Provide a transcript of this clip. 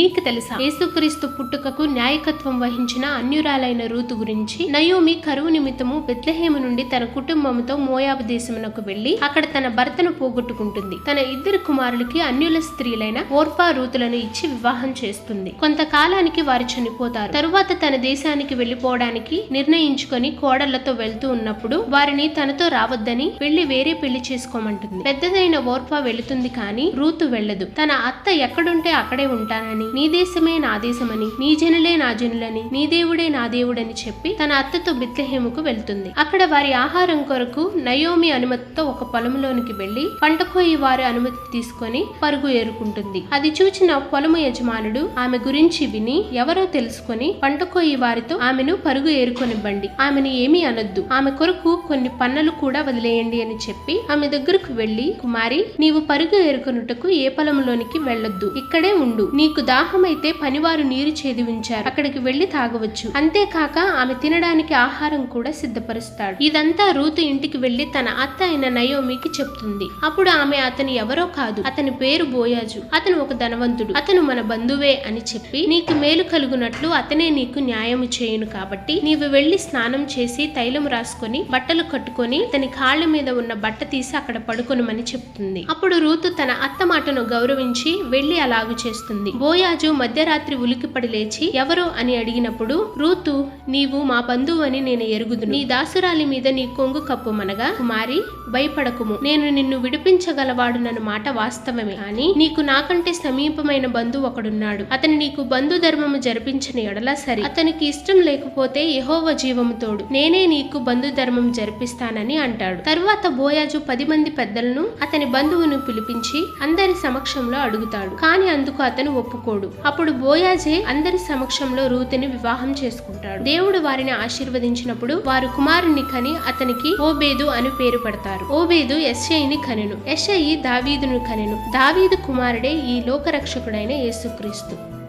మీకు తెలుసా? యేసుక్రీస్తు పుట్టుకకు నాయకత్వం వహించిన అన్యురాలైన రూతు గురించి నయోమి కరువు నిమిత్తము బెత్లహేము నుండి తన కుటుంబంతో మోయాబు దేశమునకు వెళ్ళి అక్కడ తన భర్తను పోగొట్టుకుంటుంది. తన ఇద్దరు కుమారులకి అన్యుల స్త్రీలైన ఓర్ఫా రూతులను ఇచ్చి వివాహం చేస్తుంది. కొంతకాలానికి వారు చనిపోతారు. తరువాత తన దేశానికి వెళ్ళిపోవడానికి నిర్ణయించుకొని కోడళ్ళతో వెళ్తూ ఉన్నప్పుడు వారిని తనతో రావద్దని వెళ్ళి వేరే పెళ్ళి చేసుకోమంటుంది. పెద్దదైన ఓర్పా వెళుతుంది కానీ రూతు వెళ్ళదు. తన అత్త ఎక్కడుంటే అక్కడే ఉంటానని నీ దేశమే నా దేశమని నీ జనులే నా జనులని నీ దేవుడే నా దేవుడని చెప్పి తన అత్తతో బిత్లహేముకు వెళ్తుంది. అక్కడ వారి ఆహారం కొరకు నయోమి అనుమతితో ఒక పొలంలోనికి వెళ్ళి పంట కోయి వారి అనుమతి తీసుకొని పరుగు ఏరుకుంటుంది. అది చూచిన పొలము యజమానుడు ఆమె గురించి విని ఎవరో తెలుసుకొని పంట కోయి వారితో ఆమెను పరుగు ఏరుకొనివ్వండి. ఆమెను ఏమీ అనొద్దు. ఆమె కొరకు కొన్ని పన్నలు కూడా వదిలేయండి అని చెప్పి ఆమె దగ్గరకు వెళ్ళి కుమారి నీవు పరుగు ఏరుకొనుటకు ఏ పొలంలోనికి వెళ్ళొద్దు. ఇక్కడే ఉండు. నీకు దా దాహమైతే పనివారు నీరు చేది ఉంచారు అక్కడికి వెళ్ళి తాగవచ్చు. అంతేకాక ఆమె తినడానికి ఆహారం కూడా సిద్ధపరుస్తాడు. ఇదంతా రూతు ఇంటికి వెళ్ళి తన అత్త అయిన నయోమికి చెప్తుంది. అప్పుడు ఆమె అతని ఎవరో కాదు. అతని పేరు బోయాజు. అతను ఒక ధనవంతుడు. అతను మన బంధువే అని చెప్పి నీకు మేలు కలుగునట్లు అతనే నీకు న్యాయము చేయును కాబట్టి నీవు వెళ్ళి స్నానం చేసి తైలం రాసుకొని బట్టలు కట్టుకొని అతని కాళ్ళ మీద ఉన్న బట్ట తీసి అక్కడ పడుకొనమని చెప్తుంది. అప్పుడు రూతు తన అత్త మాటను గౌరవించి వెళ్ళి అలాగు చేస్తుంది. బోయాజు మధ్యరాత్రి ఉలికిపడి లేచి ఎవరు అని అడిగినప్పుడు రూతు నీవు మా బంధువు అని నేను ఎరుగుదు నీ దాసురాలి మీద నీ కొంగు కప్పుమనగా కుమారి భయపడకుము. నేను నిన్ను విడిపించగలవాడునన్న మాట వాస్తవమే. కానీ నీకు నాకంటే సమీపమైన బంధువు ఒకడున్నాడు. అతని నీకు బంధు ధర్మము జరిపించిన ఎడల సరి. అతనికి ఇష్టం లేకపోతే యహోవ జీవము తోడు. నేనే నీకు బంధు ధర్మం జరిపిస్తానని అంటాడు. తరువాత బోయాజు పది మంది పెద్దలను అతని బంధువును పిలిపించి అందరి సమక్షంలో అడుగుతాడు. కాని అందుకు అతను ఒప్పుకో ఒప్పుకోడు అప్పుడు బోయాజే అందరి సమక్షంలో రూతుని వివాహం చేసుకుంటాడు. దేవుడు వారిని ఆశీర్వదించినప్పుడు వారు కుమారుని కని అతనికి ఓబేదు అని పేరు పడతారు. ఓబేదు ఎస్ఐని కనెను. ఎస్ఐ దావీదును కనెను. దావీదు కుమారుడే ఈ లోకరక్షకుడైన యేసుక్రీస్తు.